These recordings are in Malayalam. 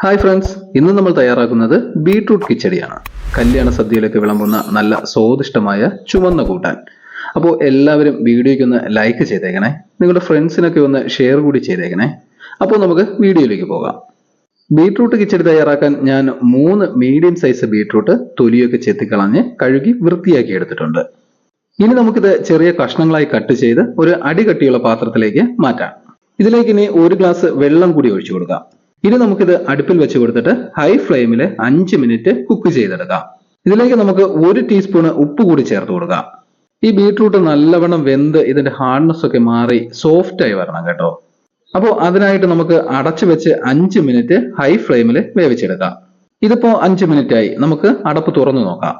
ഹായ് ഫ്രണ്ട്സ് ഇന്ന് നമ്മൾ തയ്യാറാക്കുന്നത് ബീട്രൂട്ട് കിച്ചടിയാണ്. കല്യാണ സദ്യയിലൊക്കെ വിളമ്പുന്ന നല്ല സ്വാദിഷ്ടമായ ചുവന്ന കൂട്ടാൻ. അപ്പോൾ എല്ലാവരും വീഡിയോയ്ക്ക് ഒന്ന് ലൈക്ക് ചെയ്തേക്കണേ. നിങ്ങളുടെ ഫ്രണ്ട്സിനൊക്കെ ഒന്ന് ഷെയർ കൂടി ചെയ്തേക്കണേ. അപ്പോൾ നമുക്ക് വീഡിയോയിലേക്ക് പോകാം. ബീട്രൂട്ട് കിച്ചടി തയ്യാറാക്കാൻ ഞാൻ മൂന്ന് മീഡിയം സൈസ് ബീട്രൂട്ട് തൊലിയൊക്കെ ചെത്തിക്കളഞ്ഞ് കഴുകി വൃത്തിയാക്കി എടുത്തിട്ടുണ്ട്. ഇനി നമുക്കിത് ചെറിയ കഷ്ണങ്ങളായി കട്ട് ചെയ്ത് ഒരു അടികട്ടിയുള്ള പാത്രത്തിലേക്ക് മാറ്റാം. ഇതിലേക്ക് ഇനി ഒരു ഗ്ലാസ് വെള്ളം കൂടി ഒഴിച്ചു കൊടുക്കാം. ഇനി നമുക്കിത് അടുപ്പിൽ വെച്ച് കൊടുത്തിട്ട് ഹൈ ഫ്ലെയിമിൽ അഞ്ച് മിനിറ്റ് കുക്ക് ചെയ്തെടുക്കാം. ഇതിലേക്ക് നമുക്ക് ഒരു ടീസ്പൂൺ ഉപ്പ് കൂടി ചേർത്ത് കൊടുക്കാം. ഈ ബീട്രൂട്ട് നല്ലവണ്ണം വെന്ത് ഇതിന്റെ ഹാർഡ്നെസ് ഒക്കെ മാറി സോഫ്റ്റ് ആയി വരണം കേട്ടോ. അപ്പോൾ അതിനായിട്ട് നമുക്ക് അടച്ചു വെച്ച് അഞ്ച് മിനിറ്റ് ഹൈ ഫ്ലെയിമിൽ വേവിച്ചെടുക്കാം. ഇതിപ്പോ അഞ്ച് മിനിറ്റ് ആയി. നമുക്ക് അടപ്പ് തുറന്നു നോക്കാം.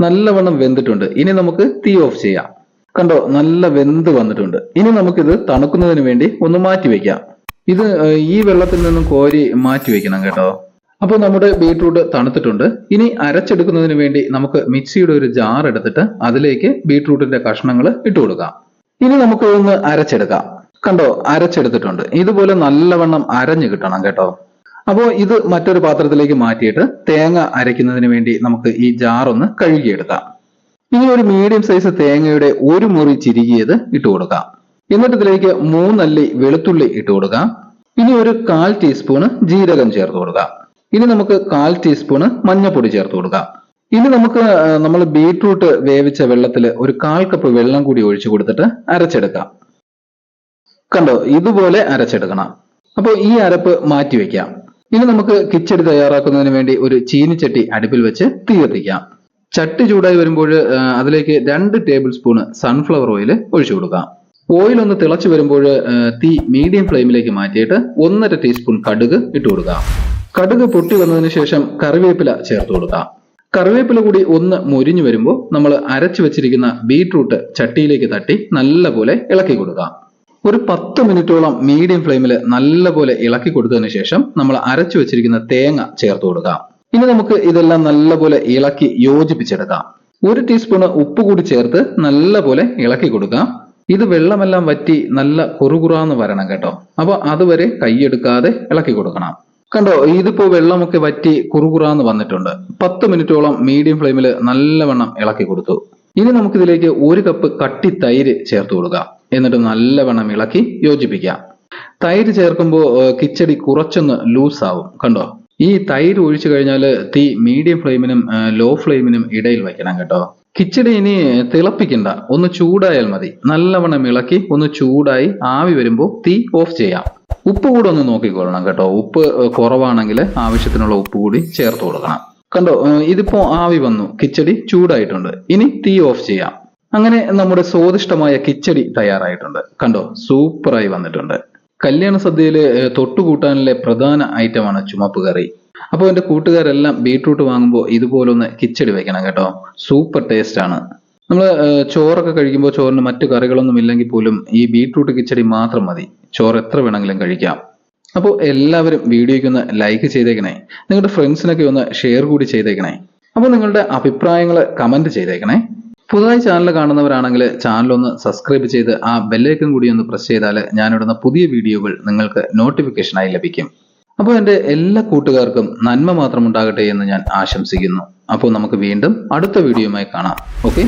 നല്ലവണ്ണം വെന്തിട്ടുണ്ട്. ഇനി നമുക്ക് തീ ഓഫ് ചെയ്യാം. കണ്ടോ നല്ല വെന്ത് വന്നിട്ടുണ്ട്. ഇനി നമുക്കിത് തണുക്കുന്നതിന് വേണ്ടി ഒന്ന് മാറ്റി വെക്കാം. ഇത് ഈ വെള്ളത്തിൽ നിന്നും കോരി മാറ്റി വെക്കണം കേട്ടോ. അപ്പോൾ നമ്മുടെ ബീട്രൂട്ട് തണുത്തിട്ടുണ്ട്. ഇനി അരച്ചെടുക്കുന്നതിന് വേണ്ടി നമുക്ക് മിക്സിയുടെ ഒരു ജാർ എടുത്തിട്ട് അതിലേക്ക് ബീട്രൂട്ടിന്റെ കഷ്ണങ്ങൾ ഇട്ടു കൊടുക്കാം. ഇനി നമുക്ക് ഒന്ന് അരച്ചെടുക്കാം. കണ്ടോ അരച്ചെടുത്തിട്ടുണ്ട്. ഇതുപോലെ നല്ലവണ്ണം അരഞ്ഞു കിട്ടണം കേട്ടോ. അപ്പോൾ ഇത് മറ്റൊരു പാത്രത്തിലേക്ക് മാറ്റിയിട്ട് തേങ്ങ അരയ്ക്കുന്നതിന് വേണ്ടി നമുക്ക് ഈ ജാർ ഒന്ന് കഴുകിയെടുക്കാം. ഇനി ഒരു മീഡിയം സൈസ് തേങ്ങയുടെ ഒരു മുറി ചിരുകിയത് ഇട്ട് കൊടുക്കാം. എന്നിട്ട് ഇതിലേക്ക് മൂന്നല്ലി വെളുത്തുള്ളി ഇട്ട് കൊടുക്കാം. ഇനി ഒരു കാൽ ടീസ്പൂണ് ജീരകം ചേർത്ത് കൊടുക്കാം. ഇനി നമുക്ക് കാൽ ടീസ്പൂണ് മഞ്ഞൾപ്പൊടി ചേർത്ത് കൊടുക്കാം. ഇനി നമുക്ക് നമ്മൾ ബീട്രൂട്ട് വേവിച്ച വെള്ളത്തിൽ ഒരു കാൽ കപ്പ് വെള്ളം കൂടി ഒഴിച്ചു കൊടുത്തിട്ട് അരച്ചെടുക്കാം. കണ്ടോ? ഇതുപോലെ അരച്ചെടുക്കണം. അപ്പോൾ ഈ അരപ്പ് മാറ്റി വെക്കാം. ഇനി നമുക്ക് കിച്ചടി തയ്യാറാക്കുന്നതിന് വേണ്ടി ഒരു ചീനിച്ചട്ടി അടുപ്പിൽ വെച്ച് തീ കത്തിക്കാം. ചട്ടി ചൂടായി വരുമ്പോൾ അതിലേക്ക് രണ്ട് ടേബിൾ സ്പൂണ് സൺഫ്ലവർ ഓയിൽ ഒഴിച്ചു കൊടുക്കാം ഓയിൽ ഒന്ന് തിളച്ചു വരുമ്പോൾ തീ മീഡിയം ഫ്ലെയിമിലേക്ക് മാറ്റിയിട്ട് ഒന്നര ടീസ്പൂൺ കടുക് ഇട്ട് കൊടുക്കാം കടുക് പൊട്ടി വന്നതിന് ശേഷം കറിവേപ്പില ചേർത്ത് കൊടുക്കാം കറിവേപ്പില കൂടി ഒന്ന് മൊരിഞ്ഞു വരുമ്പോൾ നമ്മൾ അരച്ചു വെച്ചിരിക്കുന്ന ബീട്രൂട്ട് ചട്ടിയിലേക്ക് തട്ടി നല്ലപോലെ ഇളക്കി കൊടുക്കാം ഒരു പത്ത് മിനിറ്റോളം മീഡിയം ഫ്ലെയിമിൽ നല്ലപോലെ ഇളക്കി കൊടുത്തതിന് ശേഷം നമ്മൾ അരച്ചു വെച്ചിരിക്കുന്ന തേങ്ങ ചേർത്ത് കൊടുക്കാം ഇനി നമുക്ക് ഇതെല്ലാം നല്ലപോലെ ഇളക്കി യോജിപ്പിച്ചെടുക്കാം. ഒരു ടീസ്പൂണ് ഉപ്പ് കൂടി ചേർത്ത് നല്ലപോലെ ഇളക്കി കൊടുക്കാം. ഇത് വെള്ളമെല്ലാം വറ്റി നല്ല കുറുകുറാന്ന് വരണം കേട്ടോ. അപ്പൊ അതുവരെ കൈയെടുക്കാതെ ഇളക്കി കൊടുക്കണം. കണ്ടോ ഇതിപ്പോ വെള്ളമൊക്കെ വറ്റി കുറുകുറാന്ന് വന്നിട്ടുണ്ട്. പത്ത് മിനിറ്റോളം മീഡിയം ഫ്ലെയിമിൽ നല്ലവണ്ണം ഇളക്കി കൊടുത്തു. ഇനി നമുക്കിതിലേക്ക് ഒരു കപ്പ് കട്ടി തൈര് ചേർത്ത് കൊടുക്കാം. എന്നിട്ട് നല്ലവണ്ണം ഇളക്കി യോജിപ്പിക്കാം. തൈര് ചേർക്കുമ്പോൾ കിച്ചടി കുറച്ചൊന്ന് ലൂസ് ആവും കണ്ടോ? ഈ തൈര് ഒഴിച്ചു കഴിഞ്ഞാൽ തീ മീഡിയം ഫ്ലെയിമിനും ലോ ഫ്ലെയിമിനും ഇടയിൽ വയ്ക്കണം കേട്ടോ. കിച്ചടി ഇനി തിളപ്പിക്കണ്ട. ഒന്ന് ചൂടായാൽ മതി. നല്ലവണ്ണം ഇളക്കി ഒന്ന് ചൂടായി ആവി വരുമ്പോൾ തീ ഓഫ് ചെയ്യാം. ഉപ്പ് കൂടെ ഒന്ന് നോക്കിക്കൊള്ളണം കേട്ടോ. ഉപ്പ് കുറവാണെങ്കിൽ ആവശ്യത്തിനുള്ള ഉപ്പ് കൂടി ചേർത്ത് കൊടുക്കണം. കണ്ടോ ഇതിപ്പോ ആവി വന്നു. കിച്ചടി ചൂടായിട്ടുണ്ട്. ഇനി തീ ഓഫ് ചെയ്യാം. അങ്ങനെ നമ്മുടെ സ്വാദിഷ്ടമായ കിച്ചടി തയ്യാറായിട്ടുണ്ട്. കണ്ടോ സൂപ്പറായി വന്നിട്ടുണ്ട്. കല്യാണ സദ്യയിലെ തൊട്ടുകൂട്ടാനിലെ പ്രധാന ഐറ്റമാണ് ചുമപ്പ് കറി അപ്പോൾ എന്റെ കൂട്ടുകാരെല്ലാം ബീട്രൂട്ട് വാങ്ങുമ്പോൾ ഇതുപോലൊന്ന് കിച്ചടി വെക്കണം കേട്ടോ. സൂപ്പർ ടേസ്റ്റ് ആണ് നമ്മൾ ചോറൊക്കെ കഴിക്കുമ്പോൾ ചോറിന് മറ്റു കറികളൊന്നും ഇല്ലെങ്കിൽ പോലും ഈ ബീട്രൂട്ട് കിച്ചടി മാത്രം മതി. ചോറ് എത്ര വേണമെങ്കിലും കഴിക്കാം. അപ്പോൾ എല്ലാവരും വീഡിയോയ്ക്ക് ഒന്ന് ലൈക്ക് ചെയ്തേക്കണേ. നിങ്ങളുടെ ഫ്രണ്ട്സിനൊക്കെ ഒന്ന് ഷെയർ കൂടി ചെയ്തേക്കണേ. അപ്പോൾ നിങ്ങളുടെ അഭിപ്രായങ്ങൾ കമന്റ് ചെയ്തേക്കണേ. പുതുതായി ചാനൽ കാണുന്നവരാണെങ്കിൽ ചാനൽ ഒന്ന് സബ്സ്ക്രൈബ് ചെയ്ത് ആ ബെല്ലേക്കും കൂടി ഒന്ന് പ്രസ് ചെയ്താൽ ഞാനിടുന്ന പുതിയ വീഡിയോകൾ നിങ്ങൾക്ക് നോട്ടിഫിക്കേഷനായി ലഭിക്കും. അപ്പോൾ എന്റെ എല്ലാ കൂട്ടുകാർക്കും നന്മ മാത്രം ഉണ്ടാകട്ടെ എന്ന് ഞാൻ ആശംസിക്കുന്നു. അപ്പോൾ നമുക്ക് വീണ്ടും അടുത്ത വീഡിയോയുമായി കാണാം. ഓക്കെ